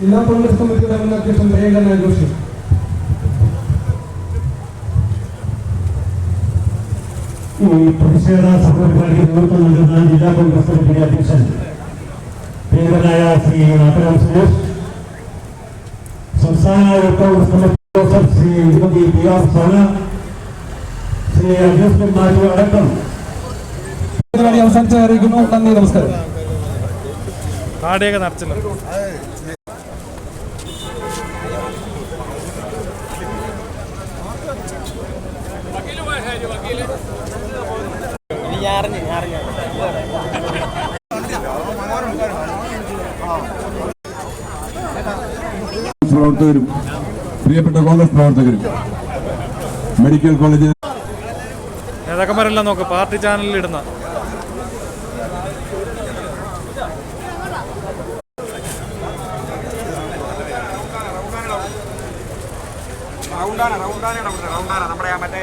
ജില്ലാ കോൺഗ്രസ് കമ്മിറ്റിയുടെ മുൻ അധ്യക്ഷൻ പ്രിയങ്കരനായ ജോഷി ഈ പ്രതിഷേധ സഹപരിപാടിക്ക് നേതൃത്വം നൽകുന്ന ജില്ലാ കോൺഗ്രസ് കമ്മിറ്റി അധ്യക്ഷൻ പ്രിയങ്കരനായ ശ്രീ നാട്ടരാം സുരേഷ് സംസ്ഥാന Congress committee Shri Shrimati P R Sona Shri adjustment മാറ്റു അടക്കം. പരിപാടി അവസാനിച്ച് അറിയിക്കുന്നു. നന്ദി നമസ്കാരം. താടിയൊക്കെ നിറച്ചില്ല പ്രവർത്തകരും പ്രിയപ്പെട്ട കോൺഗ്രസ് പ്രവർത്തകരും മെഡിക്കൽ കോളേജിൽ നേതാക്കന്മാരെല്ലാം നോക്ക് പാർട്ടി ചാനലിൽ ഇടുന്ന. റൗണ്ടാണ് റൗണ്ടാണ് റൗണ്ടാണ് നമ്മുടെ മറ്റേ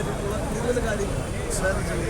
പറ്റിയിട്ടുള്ള കൂടുതൽ കാര്യങ്ങൾ വിശദാംശങ്ങൾ